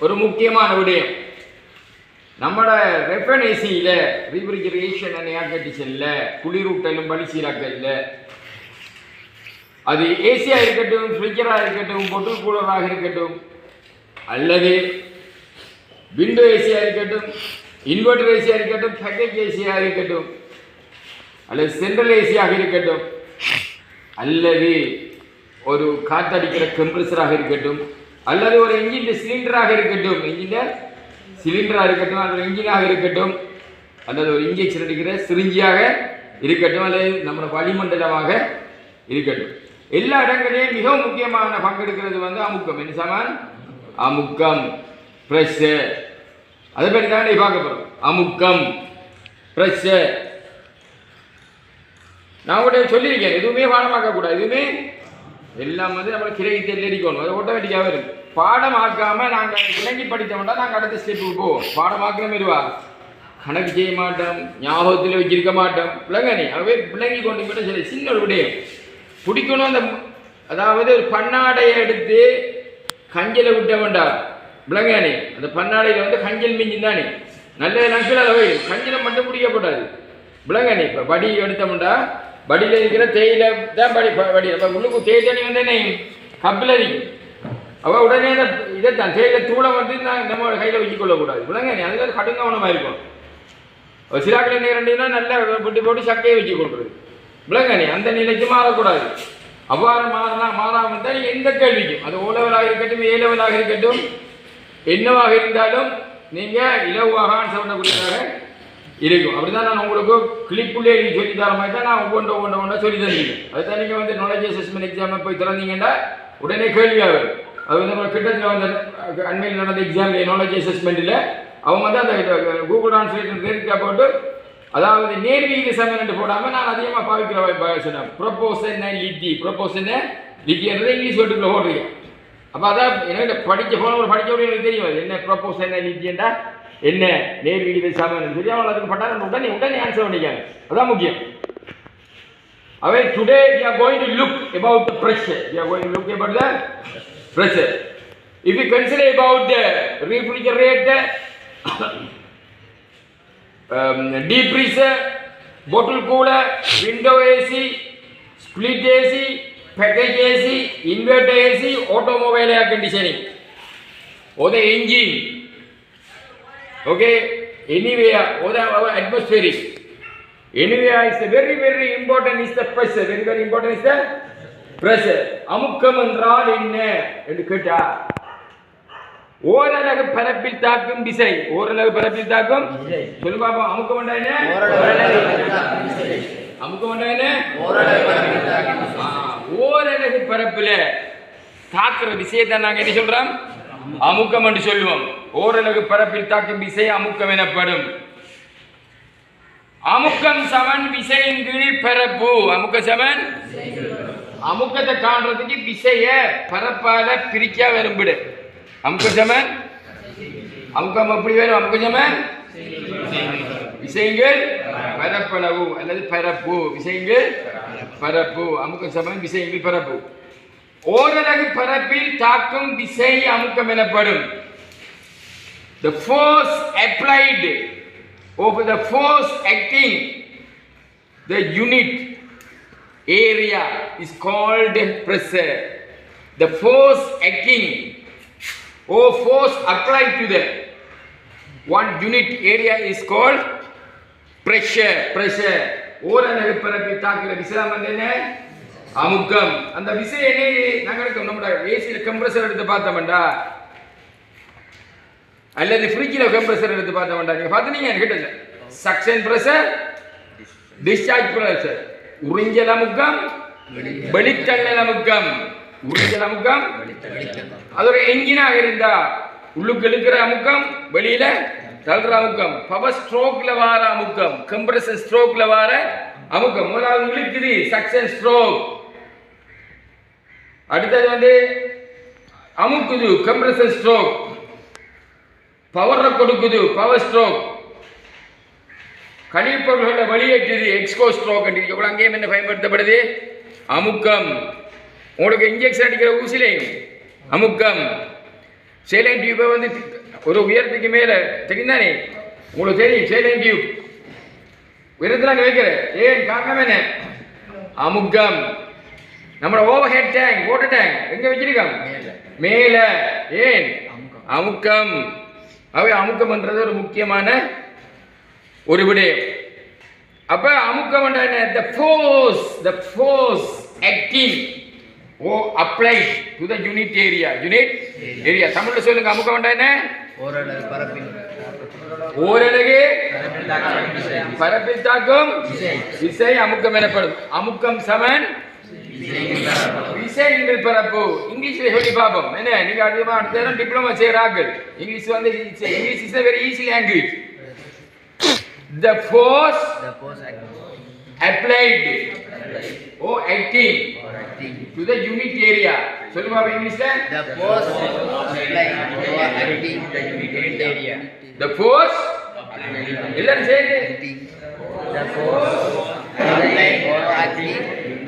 ஒரு முக்கியமான விடயம். நம்மட வெப்பன் ஏசியில் ரீஃப்ரிஜரேஷன் அண்ட் ஏர் கண்டிஷனில் குளிரூட்டலும் பலி சீராக்கல்ல அது ஏசியாக இருக்கட்டும் ஃப்ரிட்ஜராக இருக்கட்டும் பொட்டில் கூலராக இருக்கட்டும் அல்லது விண்டோ ஏசியாக இருக்கட்டும் இன்வெர்டர் ஏசியாக இருக்கட்டும் பேக்கேஜ் ஏசியாக இருக்கட்டும் அல்லது சென்ட்ரல் ஏசியாக இருக்கட்டும் அல்லது ஒரு காத்தடிக்கிற கம்ப்ரஸராக இருக்கட்டும் அல்லது ஒரு இன்ஜின் சிலிண்டராக இருக்கட்டும். இன்ஜின் சிலிண்டராக இருக்கட்டும் அல்லது இன்ஜினாக இருக்கட்டும் அல்லது ஒரு இன்ஜெக்ஷன் அடிக்கிற சிரிஞ்சியாக இருக்கட்டும் அல்லது நம்மளோட வளிமண்டலமாக இருக்கட்டும். எல்லா இடங்களையும் மிகவும் முக்கியமான பங்கெடுக்கிறது வந்து அமுக்கம். என்ன சாமான்? அமுக்கம். ப்ரெஷர் அதை பற்றி தான் பார்க்க போகிறோம் அமுக்கம். ப்ரெஷர் நான் கூட சொல்லியிருக்கேன். எதுவுமே பாடமாக்க கூடாது. எதுவுமே எல்லாம் வந்து நம்ம கிரகித்து எழுதிக்கணும். அது ஆட்டோமேட்டிக்காக வரும். பாடமாக்காமல் நாங்கள் விளங்கி படித்தோம்னா நாங்கள் அடுத்த ஸ்டெப்புக்கு போவோம். பாடமாக்கிற மெதுவா. கணக்கு செய்ய மாட்டோம். ஞாபகத்தில் வச்சிருக்க மாட்டோம். விளங்கணி அவே விளங்கி கொண்டு போய்ட்டு சரி. சின்ன ஒரு விடயம். பிடிக்கணும் அந்த அதாவது ஒரு பன்னாடையை எடுத்து கஞ்சலை விட்ட வேண்டாம் அந்த பன்னாடையில் வந்து கஞ்சல் மிஞ்சின் தானே நல்ல நக்கில் அளவு வை கஞ்சலை மட்டும் பிடிக்கக்கூடாது. விளங்கானே. இப்போ படி எடுத்தோம்டா படியில் இருக்கிற தேயில தான் படி வடி படி அப்போ உள்ளுக்கு தேய் தண்ணி வந்து என்ன கப்பில் இருக்கும் அவள் உடனே அந்த தான் தேயிலை தூளை வந்து நான் நம்ம கையில் வச்சு கொள்ளக்கூடாது அதில் அதுக்கு கடுங்கவனமாக இருக்கும்? ஒரு சிராக்கில் நேரண்டினா நல்லா புட்டி போட்டு சக்கையை வச்சு கொடுக்குறது விளங்கணி அந்த நிலைக்கு மாறக்கூடாது அவ்வாறு மாறினா மாறாமல் இருந்தால் எந்த கேள்விக்கும்? அது ஓ லெவலாக இருக்கட்டும் ஏ லெவலாக இருக்கட்டும் என்னவாக இருந்தாலும் நீங்கள் இலவாகான்னு ஆன்சர் இருக்கும். அப்படி தான் நான் உங்களுக்கு கிளிப்புள்ளே சொல்லி தர மாதிரி தான் நான் ஒவ்வொன்று ஒவ்வொன்று ஒன்றா சொல்லி தருவீங்க அதுதான் நீங்கள் வந்து நாலேஜ் அசஸ்மெண்ட் எக்ஸாமை போய் திறந்தீங்கன்னா உடனே கேள்வியாக வரும் அது வந்து நம்ம கிட்டத்தில் வந்து அண்மையில் நடந்த எக்ஸாம் நாலேஜ் அசஸ்மெண்ட்டில் அவங்க வந்து அந்த கூகுள் டிரான்ஸ்லேட்டர் தெரிவிக்க போட்டு அதாவது நேர்வீக சமன் போடாமல் நான் அதிகமாக பாவிக்கிற சொன்னேன் என்ன லிட்டி ப்ரொப்போசன் லிட்டின்றது இங்கிலீஷ் வேர்டுக்குள்ள ஓடுறீங்க அப்போ அதான் என்ன படிக்க போனவங்க ஒரு படிக்க எனக்கு தெரியும். அது என்ன லிட்டின்டா என்ன நேர்வீதி பேசாமல் சொல்லி அவங்க அதுக்கு பட்டாங்க உடனே உடனே ஆன்சர் பண்ணிக்காங்க அதான் முக்கியம் அவை today we are going to look about the pressure we are going to look about the pressure if you consider about the refrigerator deep freezer bottle cooler, window AC split AC package AC inverter AC automobile air conditioning, or the okay? Anywhere the our atmospheric anywhere is very very important is the pressure. Very very important is the pressure. அமுக்கம் என்றால் என்ன? என்று கேட்டா ஓரலகு பரப்பில் தாக்கும் விசை. ஓரலகு பரப்பில் தாக்கும் சொல்லு பாப்போம் அமுக்கம் என்றா என்ன? அமுக்கம் என்றா என்ன? ஓரலகு பரப்புல தாக்குற விஷயத்தை நாங்க என்ன சொல்றோம்? அமுக்கம் என்று சொல்லுவோம். ஓரலகு பரப்பில் தாக்கும் விசை அமுக்கம் எனப்படும். அமுக்கம் சமன் விசையின் கீழ் பரப்பு. அமுக்க சமன்? அமுக்கத்தை காண்றதுக்கு விசைய பரப்பால பிரிக்க விரும்பிடு. அமுக்க சமன்? அமுக்கம் எப்படி வேணும்? அமுக்க சமன்? விசைங்கள் பரப்பளவு அல்லது பரப்பு. விசைங்கள் பரப்பு. அமுக்க சமன் விசைங்கள் பரப்பு. ஓரலகு பரப்பில் தாக்கும் விசை அமுக்கம் எனப்படும் the force applied over the force acting the unit area is called pressure the force acting or force applied to the one unit area is called pressure pressure ஓரலகு பரப்பில் தாக்குற விசையம் என்ன அமுக்கம். அந்த விசை என்ன நம்ம எடுக்கோம் ஏசியில் கம்ப்ரஸர் எடுத்து பார்த்தோம்டா. அல்லது ஃப்ரிட்ஜில் கம்ப்ரஸர் எடுத்து பார்த்தோம்டா. வேண்டாம் நீங்கள் பார்த்துனீங்க கிட்ட சக்ஷன் ப்ரெஷர் டிஸ்சார்ஜ் ப்ரெஷர் உறிஞ்சல் அமுக்கம் வெளித்தள்ளல் அமுக்கம். உறிஞ்சல் அமுக்கம். அது ஒரு என்ஜினாக இருந்தா உள்ளுக்கு இழுக்கிற அமுக்கம் வெளியில தள்ளுற அமுக்கம். பவர் ஸ்ட்ரோக்ல வார அமுக்கம். கம்ப்ரஷன் ஸ்ட்ரோக்ல வார அமுக்கம். முதலாவது இழுக்குது சக்ஷன் ஸ்ட்ரோக் அடுத்தது வந்து அமுக்குது கம்ப்ரஷன் ஸ்ட்ரோக் பவரை கொடுக்குது பவர் ஸ்ட்ரோக் கழிப்பொருள்களை வெளியேற்றுது எக்ஸ்கோ ஸ்ட்ரோக் எவ்வளோ அங்கேயும் என்ன பயன்படுத்தப்படுது? அமுக்கம். உங்களுக்கு இன்ஜெக்ஷன் அடிக்கிற ஊசிலையும் அமுக்கம். சேலைன் டியூப்பை வந்து ஒரு உயரத்துக்கு மேலே தெரியுந்தானே? உங்களுக்கு தெரியும் சேலைன் டியூப் உயரத்தில் அங்கே வைக்கிற ஏன் காரணம் என்ன? அமுக்கம். நம்ம overhead tank water tank எங்க வச்சிருக்கோம் மேல. ஏன்? அமுக்கம். அவை அமுக்கம்ன்றது ஒரு முக்கியமான ஒரு விடயம். அப்ப அமுக்கம் என்ன? The force the force acting or apply to the unit area unit area தமிழ்ல சொல்லுங்க அமுக்கம் என்ன? ஓரளவு பரப்பில் ஓரலகு பரப்பில் தாக்கம் விசை. அமுக்கம் எனப்படும். அமுக்கம் சமன். விசைங்கள் பரப்பு இங்கிலீஷ்ல சொல்லி பார்ப்போம். என்ன? நீங்க அதிகமா அடுத்த நேரம் டிப்ளமா செய்யறார்கள் இங்கிலீஷ் வந்து English is very easy language the force The force acting. Applied or acting. To the unit area பாப்பா இங்கிலீஷ்ல The force applied. Or acting. The unit area. The force எல்லாரும் சேர்ந்து. Acting. The force applied or acting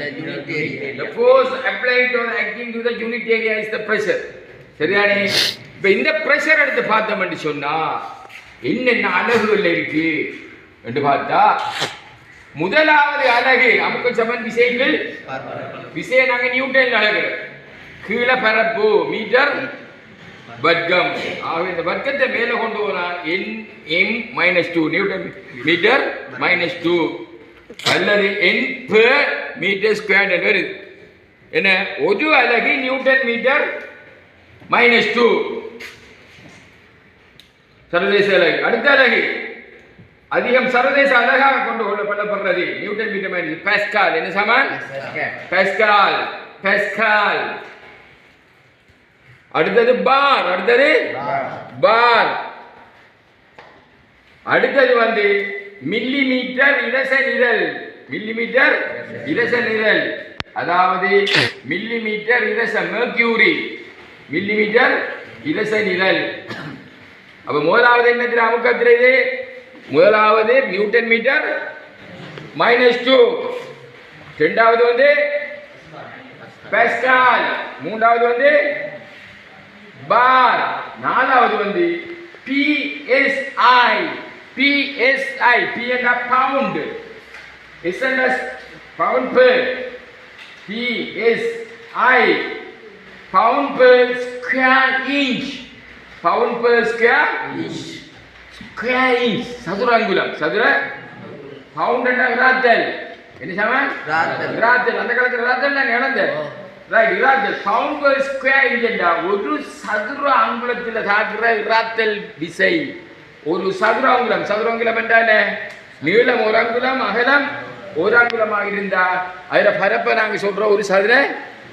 the unit area. The force applied or acting to the unit area is the pressure. சரிதானே இப்ப இந்த pressure எடுத்து பார்த்தோம்னு சொன்னா என்னென்ன அழகுகள் இருக்கு என்று பார்த்தா முதலாவது அழகு அமுக்க சமன் விசைகள் பரப்பு. விசையை நாங்க நியூட்டன் அழகு கீழே பரப்பு மீட்டர் வர்க்கம் ஆக இந்த வர்க்கத்தை மேலே கொண்டு போனா N M minus two newton metre minus two அல்லது என் per மீட்டர் ஸ்கொயர் என்று வருது என்ன? ஒரு அலகு நியூட்டன் மீட்டர் மைனஸ் டூ சர்வதேச அலகு. அடுத்த அலகு. அதிகம் சர்வதேச அலகாக கொண்டு கொள்ளப்படுறது நியூட்டன் மீட்டர் மைனஸ் பாஸ்கால் என்ன சமன். பாஸ்கால் பாஸ்கால் அடுத்தது பார் அடுத்தது. பார் அடுத்தது வந்து மில்லி மீட்டர் இரச நிரல். மில்லி மீட்டர் இரச நிரல். அதாவது மில்லி மீட்டர் இரச மெர்க்யூரி மில்லி மீட்டர் இரச நிரல். அப்ப முதலாவது என்ன அமுக்கத்தில் இது? முதலாவது நியூட்டன் மீட்டர் மைனஸ் டூ ரெண்டாவது வந்து பெஸ்டால் மூன்றாவது வந்து பார். நாலாவது வந்து பிஎஸ்ஐ பிஎஸ்ஐ பி என்ற பவுண்ட் எஸ் என்ற pound per PSI pound per square inch pound per square inch square inch சதுர அங்குலம். சதுர? பவுண்ட் என்ற ராத்தல். என்ன சாம? ராத்தல். ராத்தல். அந்த காலத்துல ராத்தல் நான் இழந்தேன். ரைட் இராத்தல் பவுண்ட் பெர் ஸ்கொயர் இன்ச்சா ஒரு சதுர அங்குலத்தில் தாக்குற இராத்தல் விசை. ஒரு சதுர அங்குலம் சதுர அங்குலம் என்றால நீளம் ஒரு அங்குலம் அகலம் ஒரு அங்குலமாக இருந்தா அதுல பரப்ப நாங்க சொல்றோம் ஒரு சதுர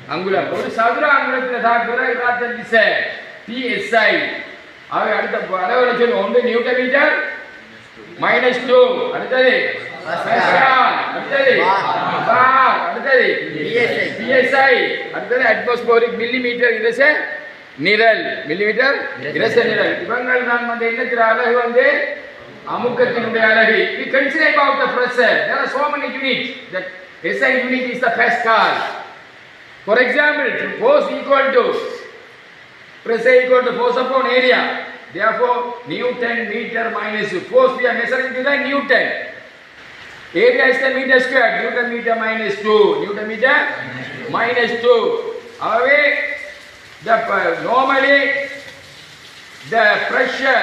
அங்குலம் ஒரு சதுர அங்குலத்தில் தாக்குற இராத்தல் விசை பிஎஸ்ஐ அவை அடுத்த அளவுல சொல்லுவோம் ஒன்று நியூட்டன் மீட்டர் மைனஸ் டூ அடுத்தது. அடுத்தது. அடுத்தது. பிஎஸ்ஐ அடுத்தது அட்மாஸ்போரிக் மில்லிமீட்டர் இரச நிரல் மில்லிமீட்டர் இரச நிரல் இவங்கள் தான் வந்து என்னத்திற அழகு வந்து அமுக்கத்தினுடைய அழகு we consider about the pressure there are so many units the SI unit is the Pascal for example force equal to pressure equal to force upon area therefore Newton meter minus force we are measuring to the Newton Area is the meter square. Newton meter minus 2. Newton meter minus 2. Away the uh, normally the pressure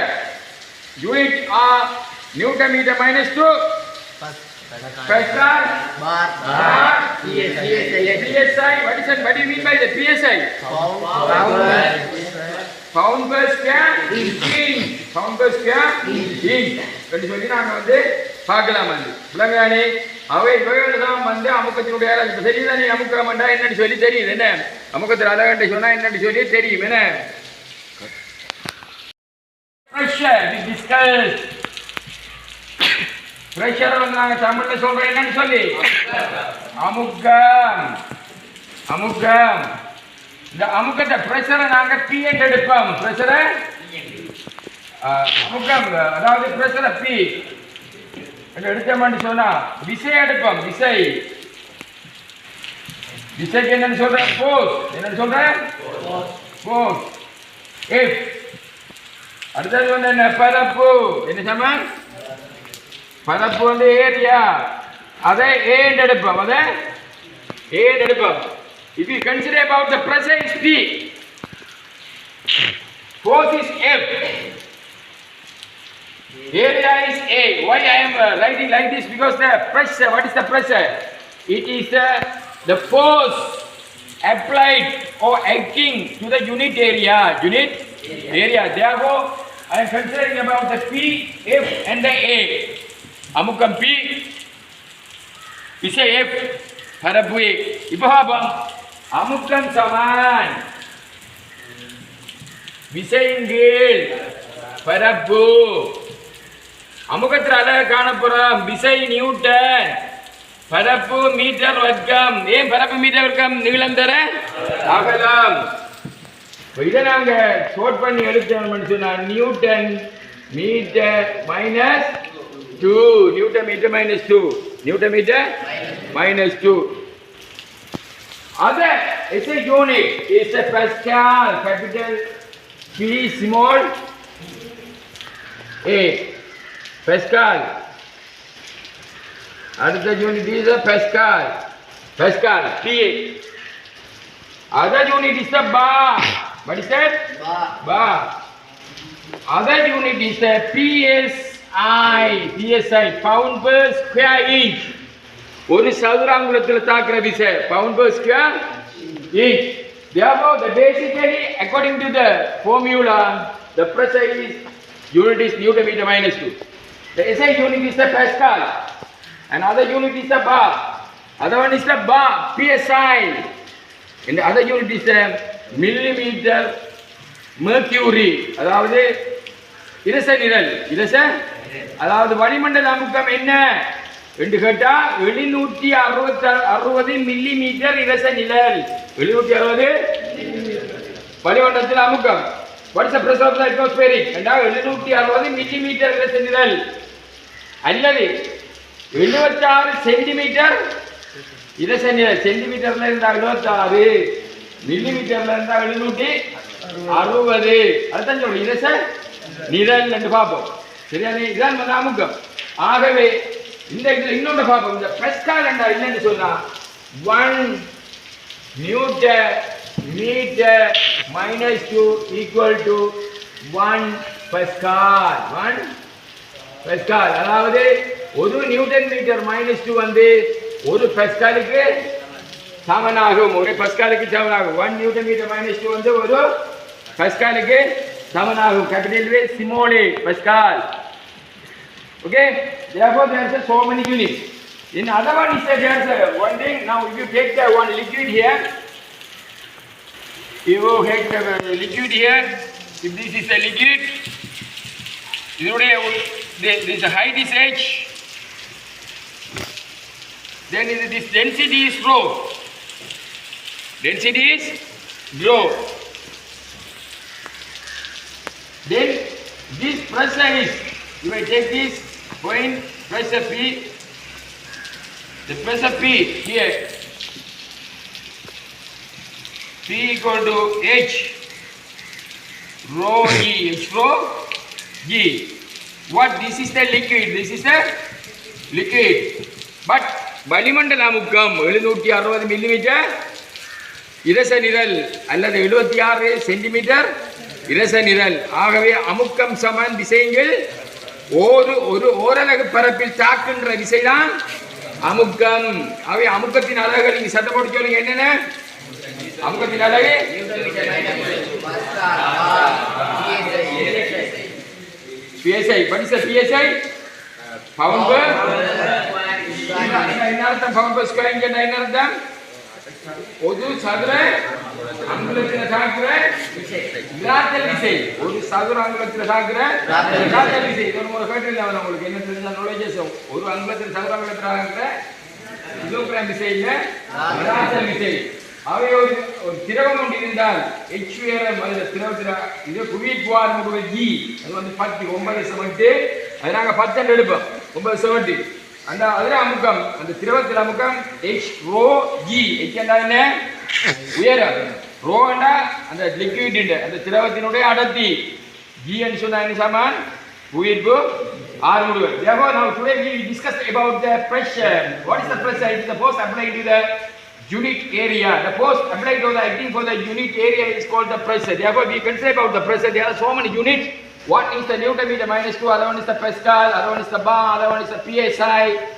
unit are Newton meter minus 2. Pascal. Bar. Bar. PSI. PSI. What is that? What do you mean by the PSI? Pound. Pound per square inch. Pound per square inch. என்று சொல்லி நாங்க வந்து பார்க்கலாம் வந்து விளங்கானே அவை தான் வந்து அமுக்கத்தினுடைய இப்ப தெரியுதானே அமுக்கம்டா என்னன்னு சொல்லி தெரியுது என்ன? அமுக்கத்தில் அழகன்ட்டு சொன்னா என்னன்னு சொல்லி தெரியும் என்ன? We discussed. Pressure வந்து தமிழ்ல என்னன்னு சொல்லி? அமுக்கம். அமுக்கம். இந்த அமுக்கத்தை பிரஷரை நாங்க பி என்று எடுப்போம். பிரஷரை அமுக்கம். அதாவது பிரஷரை பி எடுத்தோம்னு சொன்னா விசை எடுப்போம் விசை விசைக்கு என்னன்னு சொல்றேன் போஸ் என்னன்னு சொல்றேன் போஸ் எஃப் அடுத்தது வந்து என்ன பரப்பு என்ன சம பரப்பு வந்து ஏரியா அதை ஏன் எடுப்போம் அதை ஏன் எடுப்போம் if you consider about the pressure is P force is F. area is A why I am uh, writing like this because the pressure what is the pressure it is the the force applied or acting to the unit area unit area therefore I am considering about the P F and the A அமுக்கம் P விசை F பரப்பு A இப்போ பார்ப்போம் அமுக்கம் சமான் விசையின் கீழ் பரப்பு அமுகத்தில் காணப்புறம் விசை Newton. பரப்பு metre வர்க்கம். ஏன் பரப்பு மீட்டர் வர்க்கம்? நீளம் தர. அகலம். இதை நாங்க ஷோட் பண்ணி எடுத்தோம்னு சொன்னா newton metre minus two newton metre minus two newton metre minus two Other SI unit is a Pascal, capital P, small a. Pascal. அடுத்த unit is Pascal. Pascal, PA. Other unit is the bar. What is that? பா Bar. Other unit is the PSI. PSI, pound per square inch. ஒரு சதுராங்குலத்தில் தாக்குற விசை pound per square inch. Therefore, the basically according to the formula, the pressure is unit is Newton meter minus two. The SI unit is the Pascal. Another unit is the bar. Other one is the bar, PSI. And the other unit is the millimeter mercury. அதாவது இரச நிரல் இரச அதாவது வளிமண்டல அமுக்கம் என்ன என்று கேட்டா எழுநூற்றி அறுபத்தி அறுபது மில்லி மீட்டர் இரச நிழல் எழுநூற்றி அறுபது வளிமண்டலத்தில் அமுக்கம் what's pressure of the atmospheric ரெண்டாவது எழுநூற்றி அறுபது மில்லி மீட்டர் இரச நிழல் அல்லது எழுபத்தாறு சென்டிமீட்டர் இரச நிழல் சென்டிமீட்டர்ல இருந்தா எழுபத்தாறு மில்லி மீட்டர்ல இருந்தா எழுநூற்றி அறுபது. அதுதான் சொல்றோம். இதை சார் நிழல் என்று பார்ப்போம். சரியானே இதான் வந்து அமுக்கம் ஆகவே இந்த இதுல இன்னொன்று பார்ப்போம். இந்த பெஸ்கால் என்றா என்னன்னு சொன்னா one newton metre Minus two equal to one pascal one pascal அதாவது ஒரு நியூட்டன் மீட்டர் மைனஸ் டூ வந்து ஒரு பெஸ்காலுக்கு சமனாகும் ஒரு பெஸ்காலுக்கு சமனாகும் one newton meter minus two வந்து ஒரு பெஸ்காலுக்கு சமனாகும் capital way சிமோலே pascal Okay, therefore there are so many units. In other one is that there is a one thing. Now if you take the one liquid here, you head the liquid here. If this is a liquid, there is a height is h. Then this density is rho. Density is rho. Then this pressure is, You may take this point, pressure P, the pressure P here P equal to H, rho E, H rho E. What, this is the liquid, this is the liquid. But வளிமண்டல அமுக்கம் எழுநூற்றி அறுபது millimetre இரச நிரல் அல்லது எழுபத்தி ஆறு centimetre இரச நிரல். ஆகவே அமுக்கம் சமன் விசையங்கள் ஒரு ஒரு ஓரலகு பரப்பில் தாக்குன்ற விசைதான் அமுக்கம். அவை அமுக்கத்தின் அலகுகள். நீங்கள் சத்தம் சொல்லுங்க என்னென்ன? பிஎஸ்ஐ படிச்ச பிஎஸ்ஐ பவுன் per என்ன இங்க என்ன ஒரு சதுர அங்குலத்தில் தாக்குற விராத்தல் விசை ஒரு சதுர அங்குலத்தில் ஒரு முறை கேட்டிருந்தேன் அவன் உங்களுக்கு என்ன தெரிஞ்ச knowledges ஒரு அங்குலத்தில் சதுர அங்குலத்தில் தாக்குற கிலோகிராம் விசை இல்ல விராத்தல் விசை அவை ஒரு ஒரு திரவம் ஒன்று இருந்தால் எச் வேற அதில் திரவத்தில் இது புவியீட்டுவார் முகவை ஜி அது வந்து பத்து ஒன்பது செவன்ட்டு. அது நாங்கள் பத்து எடுப்போம். ஒன்பது செவன்ட்டு. அந்த அதில் அமுக்கம் அந்த திரவத்தில் அமுக்கம் எச் ரோ ஜி எச் என்ன? உயரம் ரோண்டா அந்த லிக்விட் அந்த திரவத்தினுடைய அடர்த்தி. ஜி என்று சொன்னா என்ன சமான்? உயிர்ப்பு. ஆறு முடுவர் therefore now today we discussed about the pressure. What is the pressure? It is the force applied to the unit area the force applied to the acting for the unit area is called the pressure therefore we can say about the pressure there are so many units one is the newton meter minus 2 other one is the pascal other one is the bar other one is the psi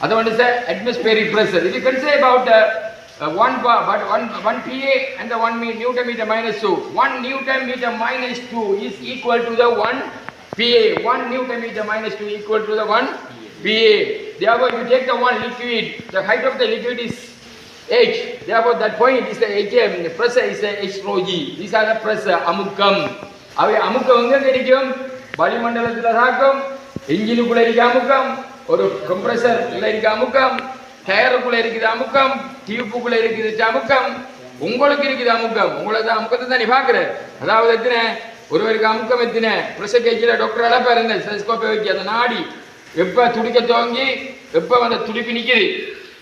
other one is the atmospheric pressure if you can say about the uh, one bar, but one one PA and the one newton meter minus two. One newton meter minus two is equal to the one PA. One newton meter minus two equal to the one PA. Therefore, you take the one liquid. The height of the liquid is H. Therefore, that point is the HM. The pressure is the H rho G. These are the pressure அமுக்கம் அவை அமுக்கம் எங்க கிடைக்கும்? வளிமண்டலத்தில் தாக்கும் இன்ஜினுக்குள்ள இருக்க அமுக்கம்? ஒரு compressor இருக்க அமுக்கம். டயருக்குள்ள இருக்குது அமுக்கம். டியூப்புக்குள்ள இருக்குது அமுக்கம். உங்களுக்கு இருக்குது அமுக்கம். உங்களை தான் அமுக்கத்தை தான் நீ பார்க்குற. அதாவது எத்தனை? ஒருவருக்கு அமுக்கம் எத்தனை? ப்ரெஷர் கேஜில் டாக்டர் அளப்பார் இந்த செஸ்கோப்பை வைக்க அந்த நாடி. எப்போ துடிக்க துவங்கி எப்போ அந்த துடிப்பு நிற்கிது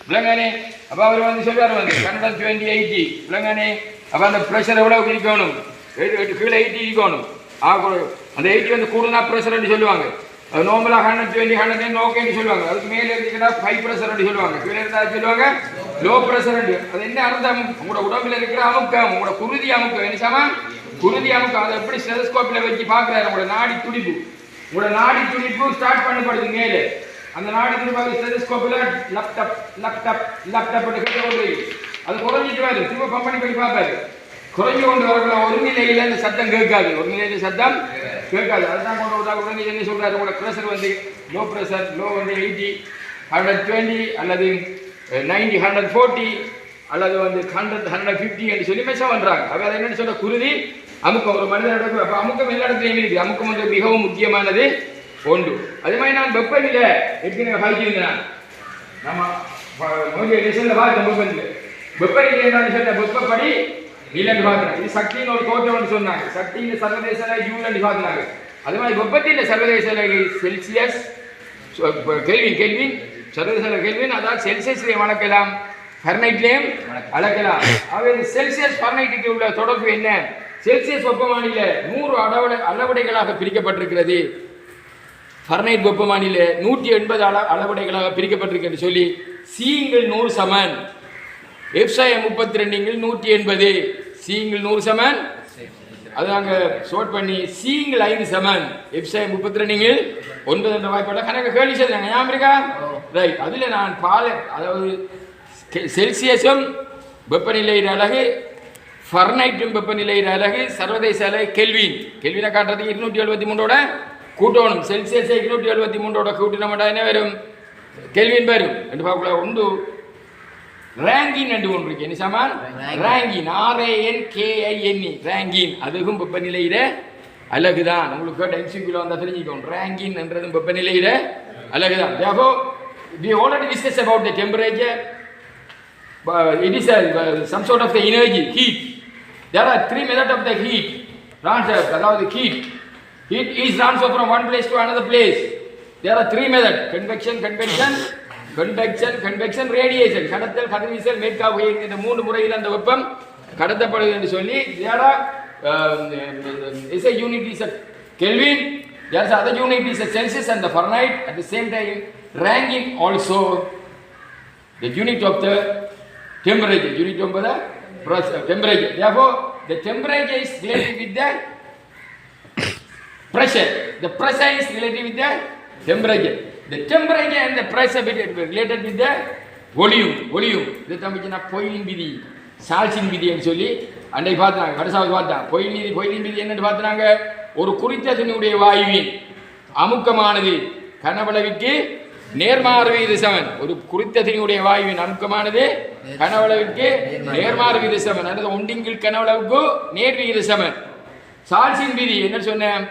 விளங்கானே அப்போ அவர் வந்து சொல்லுவார் வந்து கன்னடம் டுவெண்ட்டி எயிட்டி விளங்கானே அப்போ அந்த ப்ரெஷர் எவ்வளோ இருக்கணும்? கீழே எயிட்டி இருக்கணும். ஆ அந்த எயிட்டி வந்து கூடுதலா ப்ரெஷர்னு சொல்லுவாங்க. அது நார்மலாக ஹண்ட்ரட் டுவெண்ட்டி ஹண்ட்ரட் ஓகேன்னு சொல்லுவாங்க. அதுக்கு மேலே இருந்தீங்கன்னா ஃபைவ் ப்ரெஷர்னு சொல்லுவாங்க. கீழே இருந்தா சொல்லுவாங்க? லோ ப்ரெஷர் அது என்ன அர்த்தம்? உங்களோட உடம்புல இருக்கிற அமுக்கம் உங்களோட குருதி அமுக்கம். என்ன குருதி அமுக்கம். அதை எப்படி ஸ்டெதஸ்கோப்பில் வச்சு பார்க்குறாரு? உங்களோட நாடி துடிப்பு. உங்களோட நாடி துடிப்பு ஸ்டார்ட் பண்ணப்படுது மேலே. அந்த நாடு திரும்ப ஸ்டெதஸ்கோப்பில் லேப்டாப் லேப்டாப் லேப்டாப் கேட்டு கொண்டு அது குறைஞ்சிட்டு வருது திரும்ப கம்பெனி பண்ணி பார்ப்பாரு. குறைஞ்சு கொண்டு வரக்குள்ள ஒரு நிலையில் அந்த சத்தம் கேட்காது. ஒரு நிலையில் சத்தம் கேட்காது. அதுதான் கொண்டு வந்தால் உடனே என்ன சொல்கிறாரு உங்களோட ப்ரெஷர் வந்து லோ ப்ரெஷர் லோ வந்து எயிட்டி ஹண்ட்ரட் டுவெண்ட்டி அல்லது நைன்டி ஹண்ட்ரட் ஃபோர்ட்டி அல்லது வந்து ஹண்ட்ரட் ஹண்ட்ரட் ஃபிஃப்டி என்று சொல்லி மெச்சம் பண்ணுறாங்க அவர் என்னென்னு சொன்ன குருதி அமுக்கம். ஒரு மனிதனோட அமுக்கம் எல்லா இடத்துலையும் இருக்குது. அமுக்கம் வந்து மிகவும் முக்கியமானது. ஒன்று. அதே மாதிரி நான் வெப்பநிலை ஏற்கனவே பாய்ச்சிருந்தேன் நம்ம முதலிய டிசைனில் பார்த்தோம் வெப்பநிலை. வெப்பநிலை என்னன்னு சொன்ன வெப்பப்படி நீலன்னு பார்க்குறேன் இது சக்தின்னு ஒரு தோற்றம்னு சொன்னாங்க. சக்தியில் சர்வதேச யூலன்னு பார்க்குறாங்க. அது மாதிரி வெப்பத்தின் சர்வதேச செல்சியஸ் சொ- இப்ப கெல்வின் கெல்வின் சர்வதேச கெல்வின் அதாவது செல்சியஸ்லேயும் வளர்க்கலாம் ஃபர்னைட்லேயும் அளக்கலாம். அவை செல்சியஸ் ஃபர்னைட்டுக்கு உள்ள தொடர்பு என்ன? செல்சியஸ் வெப்பமானியில் நூறு அளவடை அளவடைகளாக பிரிக்கப்பட்டிருக்கிறது. ஃபர்னைட் வெப்பமானியில் நூற்றி எண்பது அள அளவடைகளாக பிரிக்கப்பட்டிருக்கிறது சொல்லி சீங்கள் நூறு சமன். எஃப்சாயம் முப்பத்தி ரெண்டுங்கள் நூற்றி எண்பது. சீங்கள் நூறு சமன். அது நாங்கள் ஷோட் பண்ணி சீங்கள் ஐந்து சமன். எஃப்சாயம் முப்பத்தி ரெண்டுங்கள் ஒன்பது என்ற வாய்ப்பாட கணக்கு கேள்வி செய்தாங்க. ஞாபகம் இருக்கா ரைட் அதில் நான் பால அதாவது செல்சியஸும் வெப்பநிலையின் அழகு ஃபர்னைட்டும் வெப்பநிலையின் அழகு சர்வதேச அலகு கெல்வின் கெல்வினை காட்டுறதுக்கு இருநூற்றி எழுபத்தி மூன்றோட எழுபத்தி மூன்றோட கூட்டினோம்டா என்ன வரும்? கெல்வின் வரும். ரெண்டு பார்க்கல உண்டு. ரேங்கின் என்று ஒன்று இருக்கு. என்ன சாமான் ரேங்கின் ஆர்ஏஎன் கேஐஎன்இ ரேங்கின் அதுவும் வெப்பநிலையில அழகுதான். உங்களுக்கு கேட்ட எம்சிக்யூல வந்தா தெரிஞ்சுக்கணும் ரேங்கின் என்றதும் வெப்பநிலையில அழகுதான். About the temperature. But it is a, uh, some sort of the energy heat. There are three methods of the heat. Transfer அதாவது heat. heat is transfer from one place to another place there are three methods convection convection convection convection radiation கடத்தல் கதிர்வீசல் மேற்காக இந்த மூன்று முறையில் அந்த வெப்பம் கடத்தப்படுது என்று சொல்லி there are um, is a unit is a Kelvin there's other unit is a Celsius and the Fahrenheit at the same time Rankine also the unit of the temperature, unit of the pressure, temperature. Therefore, the temperature is related with the pressure. The pressure is related with the temperature. The temperature and the pressure with related with the volume. Volume. இதை தமிழ்ச்சினா பொய்யின் விதி சால்சின் விதின்னு சொல்லி அன்றைக்கு பார்த்தாங்க கடைசாவது பார்த்தான் பொய்யின் விதி பொய்யின் விதி என்னன்னு பார்த்தாங்க ஒரு குறித்த தினுடைய வாயுவின் அமுக்கமானது கனவளவிற்கு நேர்மாறு வீத சமன் ஒரு குறித்த தினியுடைய வாயுவின் அமுக்கமானது கனவளவிற்கு நேர்மாறு வீத சமன் அல்லது ஒண்டிங்கில் கனவளவுக்கு நேர் வீத சமன் சால்சின் விதி என்ன சொன்னேன்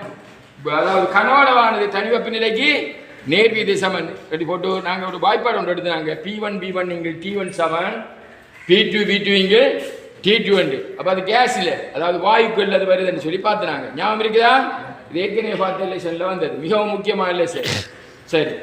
அதாவது கணவனவானது தனி வெப்பநிலைக்கு நேர் விகித சமன். ரெடி போட்டு நாங்கள் ஒரு வாய்ப்பாடு ஒன்று எடுத்தாங்க பி ஒன் பி ஒன் இங்கு T one seven P two P two இங்கு டி டூ அண்டு அப்போ அது கேஸ் இல்லை. அதாவது வாயுக்கள் அது வருதுன்னு சொல்லி பார்த்துனாங்க. ஞாபகம் இருக்குதா? இது ஏற்கனவே பார்த்த லெசனில் வந்தது. மிகவும் முக்கியமான லெசன் சரி.